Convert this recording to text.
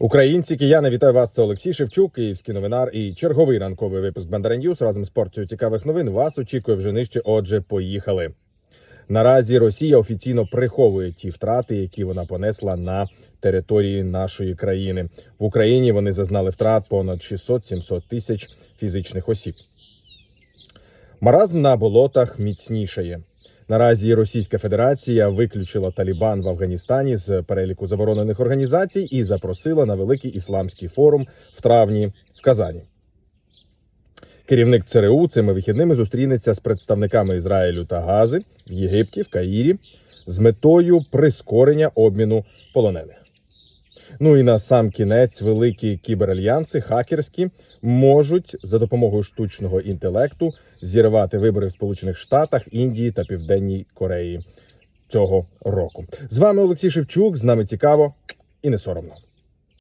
Українці, кияни, вітаю вас. Це Олексій Шевчук, київський новинар і черговий ранковий випуск Бандерендюс разом з порцією цікавих новин. Вас очікує вже нижче. Отже, поїхали. Наразі Росія офіційно приховує ті втрати, які вона понесла на території нашої країни. В Україні вони зазнали втрат понад 600-700 тисяч фізичних осіб. Маразм на болотах міцнішає. Наразі Російська Федерація виключила Талібан в Афганістані з переліку заборонених організацій і запросила на великий ісламський форум в травні в Казані. Керівник ЦРУ цими вихідними зустрінеться з представниками Ізраїлю та Гази в Єгипті, в Каїрі з метою прискорення обміну полонених. Ну і на сам кінець великі кіберальянси, хакерські, можуть за допомогою штучного інтелекту зірвати вибори в Сполучених Штатах, Індії та Південній Кореї цього року. З вами Олексій Шевчук. З нами цікаво і не соромно.